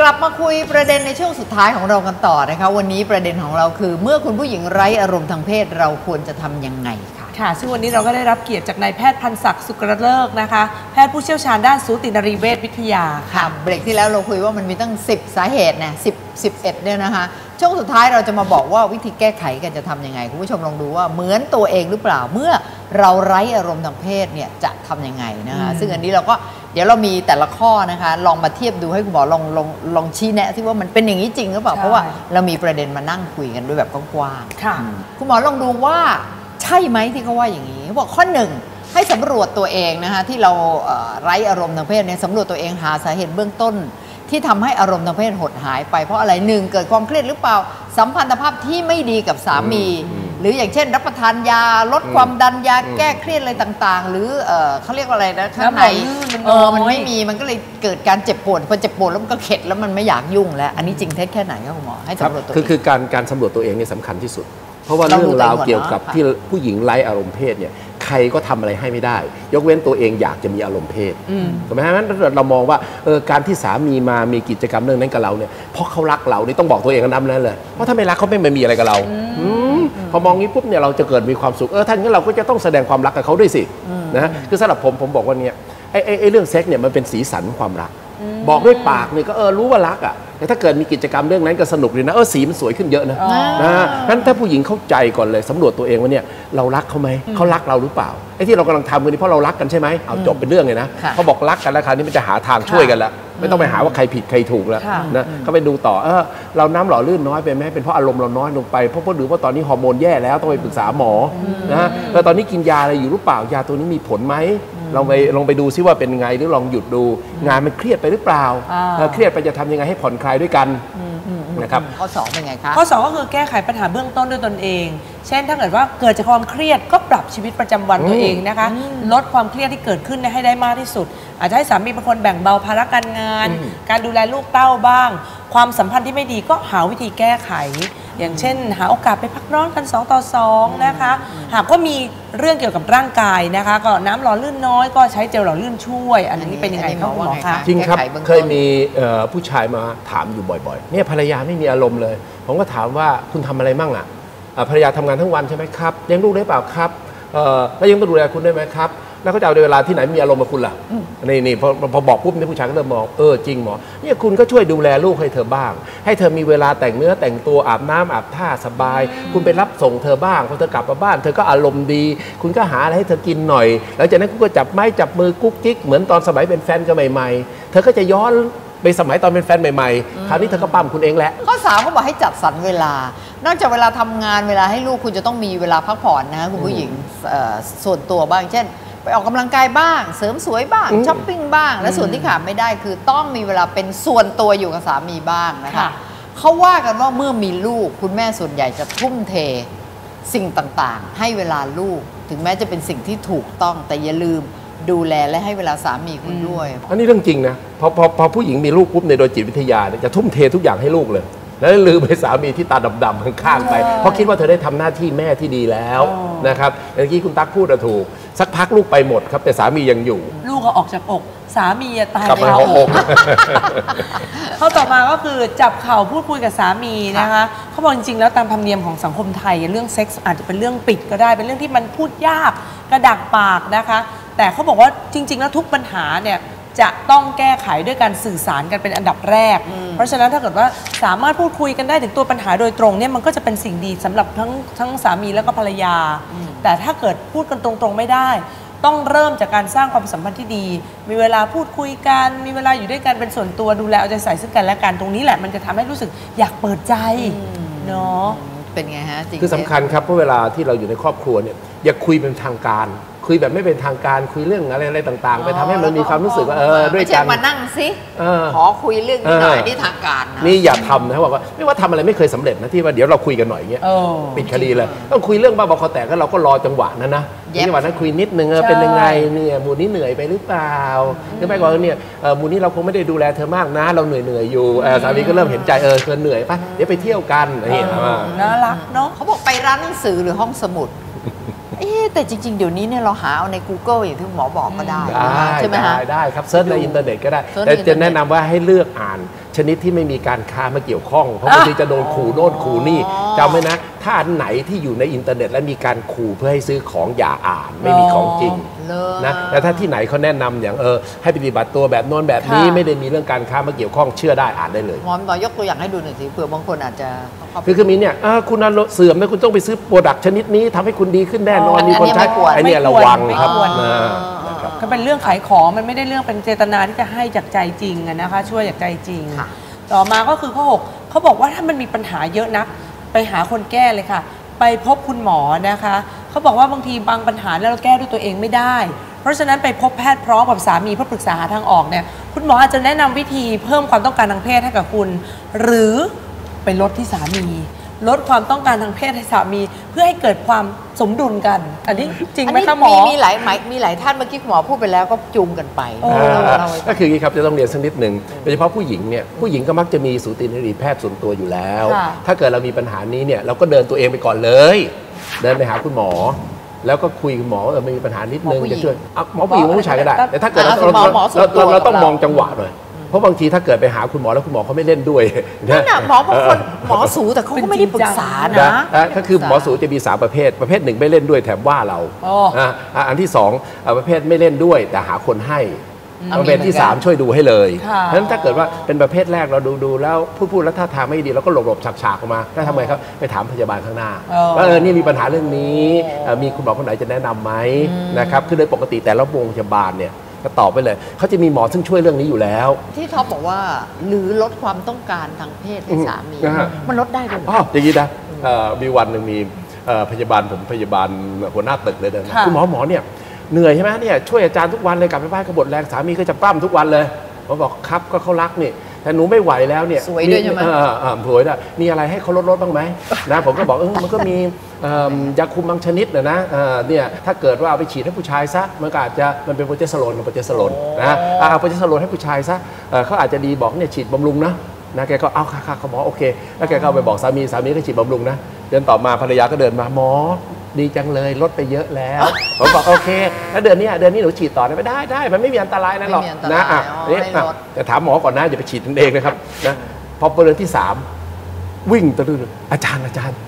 กลับมาคุยประเด็นในช่วงสุดท้ายของเรากันต่อนะคะ วันนี้ประเด็นของเราคือ เมื่อคุณผู้หญิงไร้อารมณ์ทางเพศเราควรจะทำยังไงค่ะค่ะ ซึ่งวันนี้เราก็ได้รับเกียรติจากนายแพทย์พันศักดิ์สุกรเลิกษ์นะคะ แพทย์ผู้เชี่ยวชาญด้านสูตินรีเวชวิทยาค่ะค่ะเบรกที่แล้วเราคุยว่ามันมีตั้ง 10 สาเหตุเนี่ย10 11เนี่ยนะคะ ช่วงสุดท้ายเราจะมาบอกว่าวิธีแก้ไขกันจะทำยังไง คุณผู้ชมลองดูว่าเหมือนตัวเองหรือเปล่าเมื่อเราไร้อารมณ์ทางเพศเนี่ยจะทำยังไงนะคะอืมซึ่งอันนี้เราก็ เดี๋ยวเรามีแต่ละข้อนะคะ ลองมาเทียบดูให้คุณหมอลองลองลองชี้แนะที่ว่ามันเป็นอย่างนี้จริงหรือเปล่า เพราะว่าเรามีประเด็นมานั่งคุยกันด้วยแบบกว้างๆค่ะอืมคุณหมอลองดูว่าใช่ไหมที่เขาว่าอย่างนี้เขาบอกข้อหนึ่งให้สำรวจตัวเองนะคะที่เราเอ่อไร้อารมณ์ทางเพศเนี่ยสำรวจตัวเองหาสาเหตุเบื้องต้น ที่ทำให้อารมณ์ทางเพศหดหายไปเพราะอะไรหนึ่งเกิดความเครียดหรือเปล่า สัมพันธภาพที่ไม่ดีกับสามี หรืออย่างเช่นรับประทานยาลดความดันยาแก้เครียดอะไรต่างๆ หรือเอ่อเขาเรียกว่าอะไรนะข้างในน้ำหล่อลื่นมันเออมันน้อยไม่มีมันก็เลยเกิดการเจ็บปวดพอเจ็บปวดแล้วมันก็เข็ดแล้วมันไม่อยากยุ่งแล้ว อันนี้จริงเท็จแค่ไหนครับคุณหมอให้ครับสำรวจตัวเองคือคือการการสำรวจตัวเองเนี่ยสำคัญที่สุด เพราะว่าเราเรื่ดูองราวตัวเองก่อนเกี่ยวกับเนอะที่ผู้หญิงไร้อารมณ์เพศเนี่ยใครก็ทำอะไรให้ไม่ได้ ยกเว้นตัวเองอยากจะมีอารมณ์เพศอืมถูกไหมฮะงั้นถ้าเกิดเรามองว่าเออการที่สามีมามีกิจกรรมเรื่องนั้นกับเราเนี่ยเพราะเขารักเรานี่ต้องบอกตัวเองกันนำนั้นเลยเพราะถ้าไม่รักเขาไม่มามีอะไรกับเราอืม พอมองงี้ปุ๊บเนี่ยเราจะเกิดมีความสุขเออท่านงั้นเราก็จะต้องแสดงความรักกับเขาด้วยสินะคือสำหรับผมผมบอกว่าเนี่ยไอ้ไอ้ไอ้เรื่องเซ็กเนี่ยมันเป็นสีสันความรัก บอกด้วยปากเนี่ยก็เออรู้ว่ารักอะแต่ ถ้าเกิดมีกิจกรรมเรื่องนั้นก็สนุกดีนะเออสีมันสวยขึ้นเยอะนะอ๋อนะนั้นถ้าผู้หญิงเข้าใจก่อนเลยสำรวจตัวเองว่าเนี่ยเรารักเขาไหมเขารักเราหรือเปล่าไอ้ที่เรากำลังทำกันนี่เพราะเรารักกันใช่ไหมเอาจบเป็นเรื่องเลยนะค่ะเขาบอกรักกันแล้วคราวนี้มันจะหาทางช่วยกันแล้วไม่ต้องไปหาว่าใครผิดใครถูกแล้วค่ะนะเขาไปดูต่อเออเราน้ำหล่อลื่นน้อยไปไหมเป็นเพราะอารมณ์เราน้อยลงไปเพราะเพราะหรือว่าตอนนี้ฮอร์โมนแย่แล้วต้องไปปรึกษาหมอนะแล้วตอนนี้กินยาอะไรอยู่หรือเปล่ายาตัวนี้มีผลไหม ลองไปลองไปดูซิว่าเป็นไงหรือลองหยุดดู งานมันเครียดไปหรือเปล่าอ่าเออเครียดไปจะทำยังไงให้ผ่อนคลายด้วยกันนะครับข้อสองเป็นไงคะข้อ 2 ก็คือแก้ไขปัญหาเบื้องต้นด้วยตนเอง เช่นถ้าเกิดว่าเกิดจากความเครียดก็ปรับชีวิตประจำวันตัวเองนะคะ ลดความเครียดที่เกิดขึ้นเนี่ยให้ได้มากที่สุด อาจจะให้สามีเป็นคนแบ่งเบาภาระการงานอืมการดูแลลูกเต้าบ้าง ความสัมพันธ์ที่ไม่ดีก็หาวิธีแก้ไข อย่างเช่น หาโอกาสไปพักร้อนกัน 2 ต่อ 2 นะคะ หากว่ามีเรื่องเกี่ยวกับร่างกายนะคะ ก็น้ำหล่อลื่นน้อยก็ใช้เจลหล่อลื่นช่วย อันนี้เป็นยังไงอันนี้ครับหมอคุณหมอว่าไงคะคะจริงครับแก้ไขเบื้องต้นเคยมีเอ่อผู้ชายมาถามอยู่บ่อยๆ เนี่ยภรรยาไม่มีอารมณ์เลย ผมก็ถามว่าคุณทำอะไรมั่งอะอะภรรยาทำงานทั้งวันใช่ไหมครับเลี้ยงลูกได้เปล่าครับเอ่อแล้วยังต้องดูแลคุณได้ไหมครับ แล้วเขาจะเอาเวลาที่ไหนมีอารมณ์กับคุณล่ะนี่นี่พอพอบอกปุ๊บเนี่ยผู้ชายก็เริ่มมองเออจริงหมอเนี่ยคุณก็ช่วยดูแลลูกให้เธอบ้าง ให้เธอมีเวลาแต่งเนื้อแต่งตัวอาบน้ำอาบท่าสบาย คุณไปรับส่งเธอบ้างพอเธอกลับมาบ้าน เธอก็อารมณ์ดี คุณก็หาอะไรให้เธอกินหน่อยหลังจากนั้นคุณก็จับไม้จับมือกุ๊กกิ๊กเหมือนตอนสมัยเป็นแฟนกันใหม่ๆ เธอก็จะย้อนไปสมัยตอนเป็นแฟนใหม่ๆ คราวนี้เธอก็ปั้มคุณเองแหละ ข้อสามเขาบอกให้จัดสรรเวลา นอกจากเวลาทำงานเวลาให้ลูกคุณจะต้องมีเวลาพักผ่อนนะคุณผู้หญิงเอ่อส่วนตัวบ้าง เช่น ไปออกกำลังกายบ้าง เสริมสวยบ้างอืมช้อปปิ้งบ้าง และส่วนที่ขาดไม่ได้คือต้องมีเวลาเป็นส่วนตัวอยู่กับสามีบ้างนะคะค่ะเขาว่ากันว่าเมื่อมีลูกคุณแม่ส่วนใหญ่จะทุ่มเทสิ่งต่างๆ ให้เวลาลูก ถึงแม้จะเป็นสิ่งที่ถูกต้องแต่อย่าลืมดูแลและให้เวลาสามีคุณด้วย อันนี้เรื่องจริงนะพอพอพอผู้หญิงมีลูกปุ๊บในยโดยจิตวิทยาเนี่ยจะทุ่มเททุกอย่างให้ลูกเลย แล้วลืมไปสามีที่ตาดำๆข้างๆไป เพราะคิดว่าเธอได้ทำหน้าที่แม่ที่ดีแล้วอ๋อนะครับอย่างที่คุณตั๊กพูดอะถูก สักพักลูกไปหมดครับ แต่สามียังอยู่ ลูกก็ออกจากอก สามีอะตายกลับมาในหัวท้อองกข้อต่อมาก็คือจับเข่าพูดคุยกับสามีนะคะเขาบอกจริงๆแล้วตามธรรมเนียมของสังคมไทย เรื่องเซ็กส์อาจจะเป็นเรื่องปิดก็ได้ เป็นเรื่องที่มันพูดยากกระดักปากนะคะ แต่เขาบอกว่าจริง ๆ แล้วทุกปัญหาเนี่ยจะต้องแก้ไขด้วยการสื่อสารกันเป็นอันดับแรก เพราะฉะนั้นถ้าเกิดว่าสามารถพูดคุยกันได้ถึงตัวปัญหาโดยตรงเนี่ยมันก็จะเป็นสิ่งดีสำหรับทั้งทั้งสามีแล้วก็ภรรยา แต่ถ้าเกิดพูดกันตรงๆไม่ได้ ต้องเริ่มจากการสร้างความสัมพันธ์ที่ดี มีเวลาพูดคุยกัน มีเวลาอยู่ด้วยกันเป็นส่วนตัวดูแลเอาใจใส่ซึ่งกันและกันตรงนี้แหละมันจะทำให้รู้สึกอยากเปิดใจเนาะเป็นไงฮะจริงคือสำคัญครับเพราะเวลาที่เราอยู่ในครอบครัวเนี่ยอย่าคุยเป็นทางการ คุยแบบไม่เป็นทางการคุยเรื่องอะไรอะไรต่างๆ ไปทำให้มันมีความรู้สึกว่าเออด้วยกันไม่ใช่มานั่งสิเออขอคุยเรื่องนี้หน่อยเออนี่ทางการนะนี่อย่าทำนะบอกว่าไม่ว่าทำอะไรไม่เคยสำเร็จนะที่ว่าเดี๋ยวเราคุยกันหน่อยอย่างเงี้ยเออปิดคดีเลยต้องคุยเรื่องบ้าบอคอแตกก็เราก็รอจังหวะนั้นนะแยบจังหวะนั้นคุยนิดนึงเออใช่เป็นยังไงเนี่ยหมูนี้เหนื่อยไปหรือเปล่าหรือไม่ก็เนี่ยเออหมูนี้เราคงไม่ได้ดูแลเธอมากนะ เราเหนื่อยเหนื่อยๆอยู่เออสามีก็เริ่มเห็นใจเออเธอเหนื่อยปะเดี๋ยวไปเที่ยวกันอะไรอย่างเงี้ยเออน่ารักเนาะเขาบอกไปร้านหนังสือหรือห้องสมุด เอ๊ะะแต่จริง ๆ เดี๋ยวนี้เนี่ยเราหาเอาใน Google อย่างที่คุณหมอบอกก็ได้ได้ใช่ไหมได้ฮะได้ครับเซิร์ชในอินเทอร์เน็ตก็ได้เซิร์ชในแต่อินเทอจะร์เน็ตแนะนำว่าให้เลือกอ่านชนิดที่ไม่มีการค้ามาเกี่ยวข้อง เพราะบางทีจะโดนขู่โน่นขู่นี่จำไว้นะ ถ้าอันไหนที่อยู่ในอินเทอร์เน็ต และมีการขู่เพื่อให้ซื้อของอย่าอ่าน ไม่มีของจริงเลย นะแต่ถ้าที่ไหนเขาแนะนำอย่างเออให้ปฏิบัติตัวแบบโน้นแบบนี้ค่ะไม่ได้มีเรื่องการค้ามาเกี่ยวข้องเชื่อได้อ่านได้เลยหมอหมอยกตัวอย่างให้ดูหน่อยสิเผื่อบางคนอาจจะเข้าไปคือคือมีเนี่ยอ่าคุณอารมณ์เสื่อมนะคุณต้องไปซื้อโปรดักต์ชนิดนี้ทำให้คุณดีขึ้นแน่นอนอ๋อมีคนใช้อันนี้ไม่ควรไอ้เนี่ยไม่ระควรวังไม่ครับควรนะนะครับก็เป็นเรื่องขายของมันไม่ได้เรื่องเป็นเจตนาที่จะให้จากใจจริงอะนะคะ ช่วยจากใจจริงค่ะต่อมาก็คือข้อ6เขาบอกว่าถ้ามันมีปัญหาเยอะนัก ไปหาคนแก้เลยค่ะ ไปพบคุณหมอนะคะ เขาบอกว่าบางทีบางปัญหาเนี่ยเราแก้ด้วยตัวเองไม่ได้ เพราะฉะนั้นไปพบแพทย์พร้อมกับสามีเพื่อปรึกษาหาทางออกเนี่ยคุณหมออาจจะแนะนำวิธีเพิ่มความต้องการทางเพศให้กับคุณ หรือไปลดที่สามี ลดความต้องการทางเพศให้สามี เพื่อให้เกิดความสมดุลกัน อันนี้จริงไหมคะหมอมีหลายหมายมีหลายท่านเมื่อกี้คุณหมอพูดไปแล้วก็จูงกันไปโอ้เราอ่าเราก็คืออย่างนี้ครับจะต้องเรียนสักนิดหนึ่งโดยเฉพาะผู้หญิงเนี่ยผู้หญิงก็มักจะมีสูตินรีแพทย์ส่วนตัวอยู่แล้วค่ะถ้าเกิดเรามีปัญหานี้เนี่ยเราก็เดินตัวเองไปก่อนเลย เดินไปหาคุณหมอ แล้วก็คุยกับหมอว่าเออมันมีปัญหานิดนึงหมอผู้หญิจะงช่วยอะหมอผู้หญิงหมอผู้ชายก็ได้ แต่ถ้าเกิดอ่าเราหมอหมอส่วนตัวเราเราต้องของเรามองจังหวะหน่อยเพราะบางทีถ้าเกิดไปหาคุณหมอแล้วคุณหมอเขาไม่เล่นด้วยนั่นน่ะหมอบางคนหมอสูแต่เขาก็ไม่ได้ปรึกษานะนะอะก็คือหมอสูจะมีสามประเภท ประเภทหนึ่งไม่เล่นด้วยแถมว่าเราโอ้อะอะอันที่สองอะประเภทไม่เล่นด้วยแต่หาคนให้อืม ประเภทที่มีเหมือนกันสามช่วยดูให้เลยค่ะเพราะฉะนั้นถ้าเกิดว่าเป็นประเภทแรกเราดูดูแล้วพูดพูดแล้วท่าทางไม่ดีเราก็หลบหลบฉากฉากออกมาแล้วทำไงครับไปถามพยาบาลข้างหน้าอ๋อว่าเออนี่มีปัญหาเรื่องนี้เอ่อมีคุณหมอคนไหนจะแนะนำไหมนะครับคือโดยปกติแต่ละโรงพยาบาลเนี่ยก็ตอบไปเลย เขาจะมีหมอซึ่งช่วยเรื่องนี้อยู่แล้ว ที่ท็อปบอกว่าหรือลดความต้องการทางเพศให้สามีอืมนะฮะมันลดได้ด้วยเหรออ๋ออย่างนี้นะเอ่อมีวันหนึ่งมีเอ่อพยาบาลผมพยาบาลหัวหน้าตึกเลยเดินมาค่ะคุณหมอหมอเนี่ย เหนื่อยใช่ไหมเนี่ยช่วยอาจารย์ทุกวันเลยกลับไปบ้านก็บดแรงสามีก็จะปล้ำทุกวันเลยผมบอกครับก็เขารักนี่แต่หนูไม่ไหวแล้วเนี่ยสวยด้วยใช่ไหมเออเออสวยด้วยมีอะไรให้เขาลดลดบ้างไหมนะผมก็บอกเออมันก็มีเอิ่มยาคุมบางชนิดนะนะเอ่อเนี่ยถ้าเกิดว่าเอาไปฉีดให้ผู้ชายซะมันก็อาจจะมันเป็นโปรเจสเตอโรนกับโปรเจสเตอโรนนะอะเอาโปรเจสเตอโรนให้ผู้ชายซะเอ่อเขาอาจจะดีบอกเนี่ยฉีดบำรุงนะนะแกก็เอาค่ะค่ะเขาบอกโอเค แล้วแกก็เอาไปบอกสามีสามีก็ฉีดบำรุงนะเดือนต่อมาภรรยาก็เดินมาหมอ ดีจังเลยลดไปเยอะแล้ว ผมบอกโอเคแล้วเดือนเนี้ยเดือนนี้หนูฉีดต่อได้ไหมได้ได้มันไม่มีอันตรายนะหรอกไม่มีอันตรายนะอะอ๋อนี่ให้อะลดแต่ถามหมอก่อนนะอย่าไปฉีดกันเองนะครับนะพอเดือนที่สามวิ่งตะลึงอาจารย์อาจารย์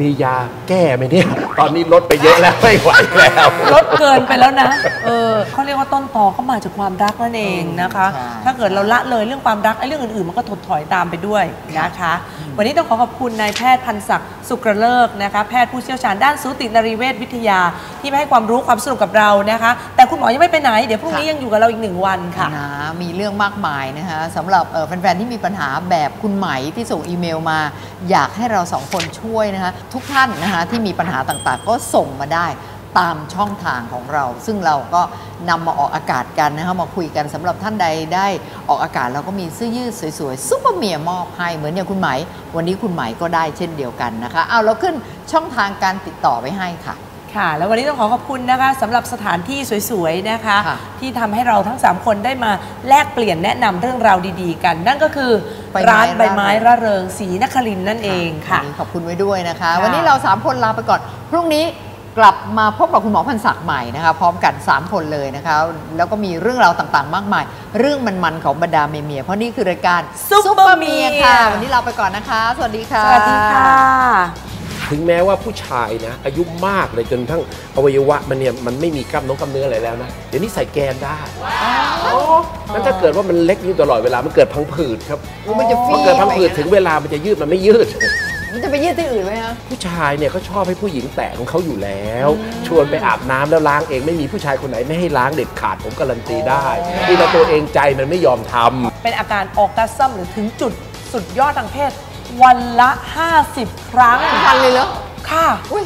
มียาแก้ไหมเนี่ย ตอนนี้ลดไปเยอะแล้วไม่ไหวแล้วลดเกินไปแล้วนะเออเขาเรียกว่าต้นตอก็มาจากความรักนั่นเองนะคะใช่ถ้าเกิดเราละเลยเรื่องความรักไอ้เรื่องอื่นๆมันก็ถดถอยตามไปด้วยนะคะ วันนี้ต้องขอขอบคุณนายแพทย์พันศักดิ์สุกระเลิกนะคะแพทย์ผู้เชี่ยวชาญด้านสูตินรีเวชวิทยา ที่มาให้ความรู้ความสนุกกับเรานะคะ แต่คุณหมอยังไม่ไปไหน เดี๋ยวพรุ่งนี้ยังอยู่กับเราอีกหนึ่งวันค่ะนะมีเรื่องมากมายนะคะสำหรับแฟนๆที่มีปัญหาแบบคุณไหมที่ส่งอีเมลมา อยากให้เราสองคนช่วยนะคะทุกท่านนะคะที่มีปัญหาต่างๆ ก็ส่งมาได้ ตามช่องทางของเรา ซึ่งเราก็นำมาออกอากาศกันนะคะมาคุยกันสำหรับท่านใดได้ออกอากาศเราก็มีเสื้อยืดสวยๆซุปเปอร์เมียมอบให้เหมือนอย่างคุณไหม วันนี้คุณไหมก็ได้เช่นเดียวกันนะคะ เอาเราขึ้นช่องทางการติดต่อไว้ให้ค่ะค่ะ แล้ววันนี้ต้องขอขอบคุณนะคะสำหรับสถานที่สวยๆนะคะค่ะที่ทำให้เราทั้ง 3 คนได้มาแลกเปลี่ยนแนะนำเรื่องราวดีๆ กัน นั่นก็คือใบไม้ร้านใบไม้ร่าระเริงศรีนครินทร์นั่นเองค่ะ วันนี้ขอบคุณไว้ด้วยนะคะค่ะวันนี้เรา 3 คนลาไปก่อน พรุ่งนี้ กลับมาพบกับคุณหมอพันศักดิ์ใหม่นะคะพร้อมกัน 3 คนเลยนะคะแล้วก็มีเรื่องราวต่างๆ มากมาย เรื่องมันๆของบรรดาเมียๆเพราะนี่คือรายการซุปเปอร์เมียค่ะ วันนี้ลาไปก่อนนะคะ สวัสดีค่ะสวัสดีค่ะ ถึงแม้ว่าผู้ชายนะ อายุมากเลยจนทั้งอวัยวะมันเนี่ยมันไม่มีกล้ามน้องกล้ามเนื้ออะไรแล้วนะ เดี๋ยวนี้ใส่แกนได้นั่นถ้าเกิดว่ามันเล็กอยู่ตลอดเวลามันเกิดพังผืดครับมันจะพฟีอเกิดพังผืดถึงเวลามันจะยืดมันไม่ยืด มันจะไปยืดที่อื่นไหมคะ ผู้ชายเนี่ยเขาชอบให้ผู้หญิงแตะของเขาอยู่แล้ว ชวนไปอาบน้ำแล้วล้างเองไม่มีผู้ชายคนไหนไม่ให้ล้างเด็ดขาดผมการันตีได้ที่เราตัวเองใจมันไม่ยอมทำ เป็นอาการออร์กัสซัมหรือถึงจุดสุดยอดทางเพศ วันละ 50 ครั้งพันเลยเหรอ ค่ะ อุ้ย